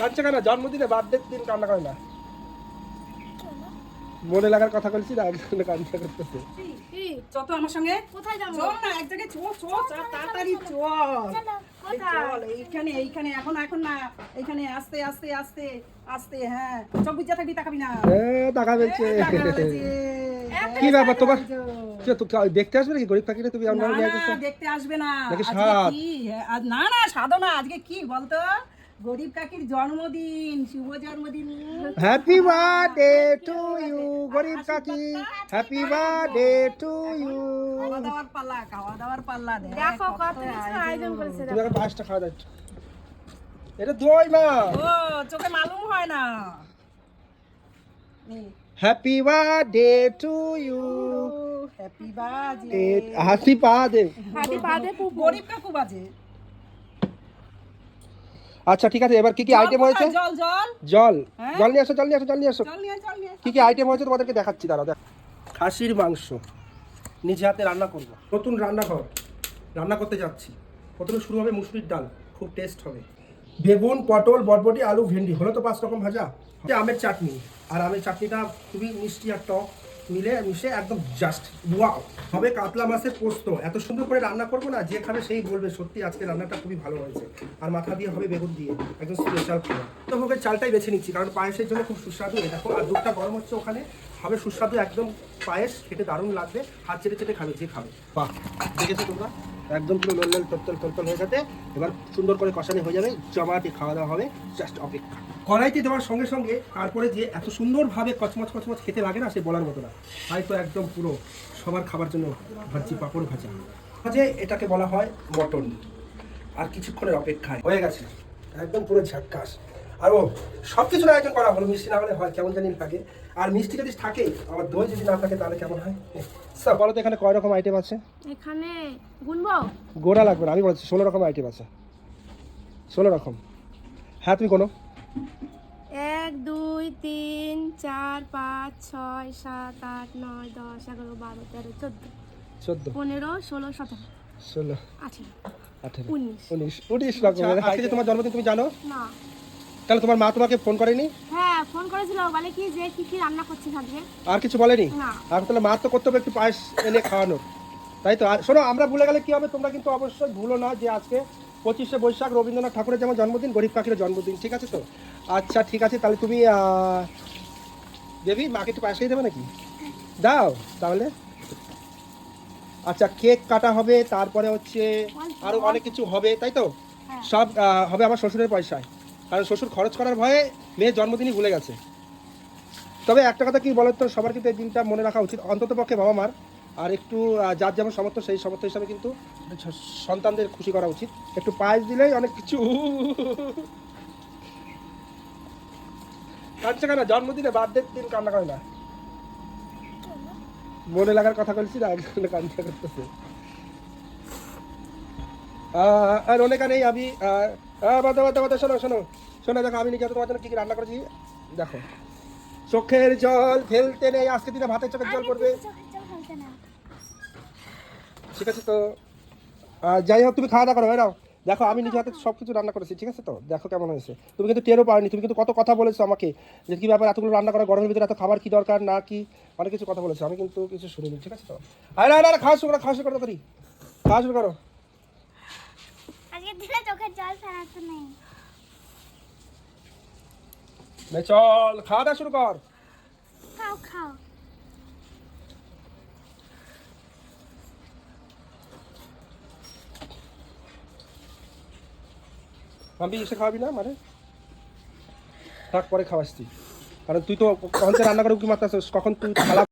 কাঁদছে কেন? জন্মদিনে বার্থডে দিন কান্না করে না? মনে লাগার কথা বলছি না একজনে কান্না করতেছে। কি চল তো আমার সঙ্গে? কোথায় যাব? চল না এক জায়গায় চল চল চল তাড়াতাড়ি চল। চলো, এই কোথায়? চল এইখানে এইখানে এখন এখন না। এইখানে আস্তে আস্তে আস্তে আস্তে হ্যাঁ। চোখ বুঝা থাকবি তাকাবি না এ টাকা বেলছে। কি ব্যাপার তোমার? দেখতে আসবে নাকি গরিব পাখিটা তুমি? না না দেখতে আসবে না। নাকি হ্যাঁ, না না সাধো না আজকে কি বলতো? গরিব কাকির জন্মদিন শুভ জন্মদিন। হ্যাপি বার্থডে টু ইউ গরিব কাকি। হ্যাপি বার্থডে টু ইউ খাওয়া দাওয়ার পাল্লা খাওয়া দাওয়ার পাল্লা দেখো কত কিছু আয়োজন। করেছে তুমি এখন পাঁচটা খাওয়া দাও এটা দই না। ও চোখে মালুম হয় না। Happy birthday to you happy বাজে হাসি পা দে হাতি পাদে পুপু গরিব কাকু বাজে। আচ্ছা ঠিক আছে এবার কি কি আইটেম হয়েছে? জল জল। জল। হ্যাঁ? জল নিয়ে আসো জল নিয়ে আসো জল নিয়ে আসো নিয়ে নিয়ে। কি কি আইটেম হয়েছে তোমাদেরকে দেখাচ্ছি দাঁড়া দেখ। খাসির মাংস। নিজে হাতে রান্না করব। নতুন রান্নাঘর। রান্না করতে যাচ্ছি। প্রথমে শুরু হবে মুসুরির ডাল। খুব টেস্ট হবে। বেগুন পটল বরবটি আলু ভেন্ডি। হলো তো পাঁচ রকম ভাজা। আমের চাটনি। আর আমের চাটনিটা খুবই মিষ্টি আর টক। মিলে মিশে একদম জাস্ট ওয়াও হবে কাতলা মাছের পোস্ত। এত সুন্দর করে রান্না করব না, যে খাবে সেই বলবে, সত্যি আজকে রান্নাটা খুবই ভালো হয়েছে। আর মাথা দিয়ে হবে বেগুন দিয়ে, একদম স্পেশাল খাবার। তো ভোগের চালটাই বেছে নিচ্ছি, কারণ পায়েসের জন্য খুব সুস্বাদু। দেখো, আর দুধটা গরম হচ্ছে ওখানে, হবে সুস্বাদু একদম পায়েস, খেতে দারুণ লাগবে। হাত চেটে চেটে খাবে, যে খাবে। বাহ, দেখেছ তোমরা? একদম পুরো লোল লোল টলটল টলটল হয়ে যাবে। এবার সুন্দর করে কষানি হয়ে যাবে। জমাটি খাওয়া দাওয়া হবে জাস্ট অপেক্ষা। কড়াইতে দেওয়ার সঙ্গে সঙ্গে তারপরে যে এত সুন্দরভাবে কচমচ কচমচ খেতে লাগে না, সে বলার মতো না। হয়তো একদম পুরো সবার খাবার জন্য ভাজি পাঁপড় ভাজা। ভাজে এটাকে বলা হয় মটন। আর কিছুক্ষণের অপেক্ষায়। হয়ে গেছে। একদম পুরো ঝাক্কাস আর ও সব কিছুর আয়োজন করা হলো মিষ্টি না হলে হয় কেমন জানি থাকে আর মিষ্টি যদি থাকে আবার দই যদি না থাকে তাহলে কেমন হয়? স্যার বলো তো এখানে কয় রকম আইটেম আছে? এখানে গুনবো। গোড়া লাগবে না আমি বলছি ষোলো রকম আইটেম আছে। ষোলো রকম। হ্যাঁ তুমি কোনো এক দুই তিন চার পাঁচ ছয় সাত আট নয় দশ এগারো বারো তেরো চোদ্দ। চোদ্দ। পনেরো ষোলো সতেরো। ষোলো। আঠেরো। আঠেরো। উনিশ। উনিশ। উনিশ রকমের আজকে তোমার জন্মদিন তুমি জানো? না। তাহলে তোমার মা তোমাকে ফোন করেনি? হ্যাঁ ফোন করেছিল। বলে কি যে কি কি রান্না আজকে আর কিছু বলেনি? না। আর তাহলে মা তো করতে হবে একটু পায়েস এনে খাওয়ানোর। তাই তো? আর শোনো আমরা ভুলে গেলে কি হবে? তোমরা কিন্তু অবশ্যই ভুলো না যে আজকে পঁচিশে বৈশাখ রবীন্দ্রনাথ ঠাকুরের যেমন জন্মদিন গরিব পাখির জন্মদিন ঠিক আছে তো? আচ্ছা ঠিক আছে তাহলে তুমি দেবী মাকে একটু পায়েস দেবে নাকি? দাও তাহলে। আচ্ছা কেক কাটা হবে তারপরে হচ্ছে আরও অনেক কিছু হবে তাই তো? হ্যাঁ। সব হবে আমার শ্বশুরের পয়সায়। কারণ শ্বশুর খরচ করার ভয়ে মেয়ের জন্মদিনই ভুলে গেছে। তবে একটা কথা কি বলো তো সবার কিন্তু এই দিনটা মনে রাখা উচিত। অন্তত পক্ষে বাবা মার আর একটু যার যেমন সমর্থ সেই সমর্থ হিসাবে কিন্তু সন্তানদের খুশি করা উচিত। একটু পায়েস দিলেই অনেক কিছু। কাঁদছে কেন জন্মদিনে বার্থডে দিন কান্না করে না। মনে লাগার কথা বলছি না কান্না করতেছে। আর অনেক আমি আহ, বাদা বাদা বাদা শোনো শোনো। শোনো দেখো আমি নিজে হাতে তোমার জন্য কি কি রান্না করেছি? দেখো। চোখের জল ফেলতে নেই আজকে দিনে ভাতের চোখের জল পড়বে। ঠিক আছে তো। যাই হোক তুমি খাওয়া দাওয়া করো এরাও দেখো আমি নিজে হাতে সব কিছু রান্না করেছি ঠিক আছে তো? দেখো কেমন হয়েছে। তুমি কিন্তু টেরও পাওনি তুমি কিন্তু কত কথা বলেছ আমাকে যে কি ব্যাপার এতগুলো রান্না করা গরমের ভিতরে এত খাবার কি দরকার না কি? অনেক কিছু কথা বলেছ আমি কিন্তু কিছু শুনিনি ঠিক আছে তো? আরে আরে খাওয়া শুরু করো খাওয়া শুরু করো করি খাওয়া শুরু করো। আজকের দিনে চোখের জল নেই। নে চল খাওয়া দাওয়া শুরু কর খাও খাও আমি এসে খাওয়াবি না মানে থাক পরে খাওয়াস তুই কারণ তুই তো কখন রান্না করে কি মারতে কখন তুই খালা